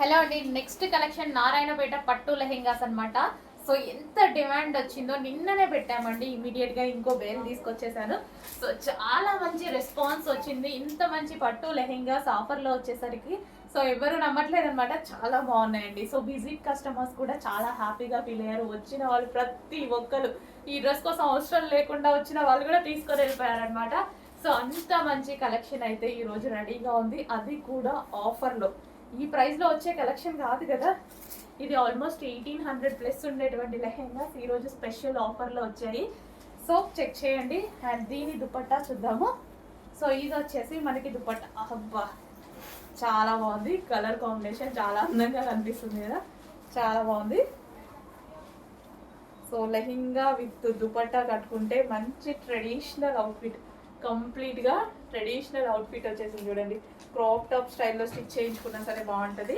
Hello అండి next collection Narayanpet పట్టు లెహెంగాస్ అనమాట సో ఎంత డిమాండ్ వచ్చిందో నిన్ననే పెట్టామండి ఇమీడియట్గా ఇంకో బేల్ తీసుకొచ్చేసాను. సో చాలా మంచి రెస్పాన్స్ వచ్చింది. ఇంత మంచి పట్టు లెహెంగాస్ ఆఫర్లో వచ్చేసరికి. సో ఎవరు నమ్మట్లేదు అనమాట చాలా బాగున్నాయండి. సో విజిట్ కస్టమర్స్ కూడా చాలా హ్యాపీగా ఫీల్ అయ్యారు. వచ్చిన వాళ్ళు ప్రతి ఒక్కరు ఈ డ్రెస్ కోసం అవసరం లేకుండా వచ్చిన వాళ్ళు కూడా తీసుకొని వెళ్ళిపోయారనమాట సో అంత మంచి కలెక్షన్ అయితే ఈ రోజు రెడీగా ఉంది. అది కూడా ఆఫర్లో ఈ ప్రైస్లో వచ్చే కలెక్షన్ కాదు కదా. ఇది ఆల్మోస్ట్ ఎయిటీన్ హండ్రెడ్ ప్లస్ ఉండేటువంటి లెహెంగాస్. ఈరోజు స్పెషల్ ఆఫర్లో వచ్చాయి. సో చెక్ చేయండి. అండ్ దీని దుపట్టా చూద్దాము. సో ఇది వచ్చేసి మనకి దుపట్టా. అబ్బా! చాలా బాగుంది. కలర్ కాంబినేషన్ చాలా అందంగా కనిపిస్తుంది కదా. చాలా బాగుంది. సో లెహెంగా విత్ దుపట్టా కట్టుకుంటే మంచి ట్రెడిషనల్ అవుట్ఫిట్ కంప్లీట్గా ట్రెడిషనల్ అవుట్ఫిట్ వచ్చేసింది చూడండి. క్రాప్ టాప్ స్టైల్లో స్టిచ్ చేయించుకున్నా సరే బాగుంటుంది.